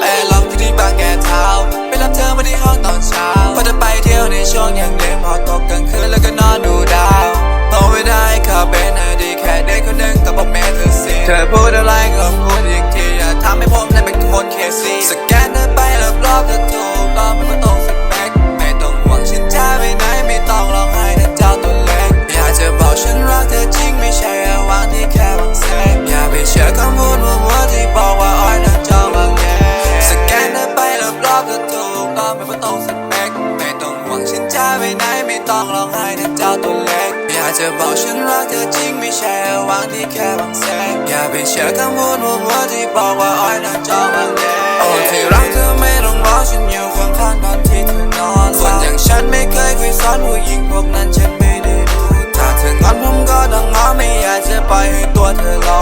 ไปลองที่ที่บางแกเท้าไปรับเธอมาที่ห้องตอนเช้าพอจะไปเที่ยวในช่วงยังเด็กพอตกกลางคืนแล้วก็นอนดูดาวพอไม่ได้ค่ะเป็นอดีแค่เด็กคนหนึ่งแต่อกแม่เธอสิเธอพูดอะไรก็บกู ไม่ต้องสเปกไม่ต้องหวังฉันจะไปไหนไม่ต้องร้องไห้ถ้าเจ้าตัวเล็ก อยากจะบอกฉันรักเธอจริงไม่ใช่หวังที่แค่บางแสนอย่าไปเชื่อคำพูดหัวหัวที่บอกว่าอ้อยน่เจ้าบางแดงโอ้ที่รักเธอไม่ต้องรอฉันอยู่ข้างข้างตอนที่เธอนอนคนอย่างฉันไม่เคยคุยซ้อนผู้หญิงพวกนั้นฉันไม่ได้ดูถ้าเธองอนผมก็ต้องงอไม่อยากจะไปให้ตัวเธอรอ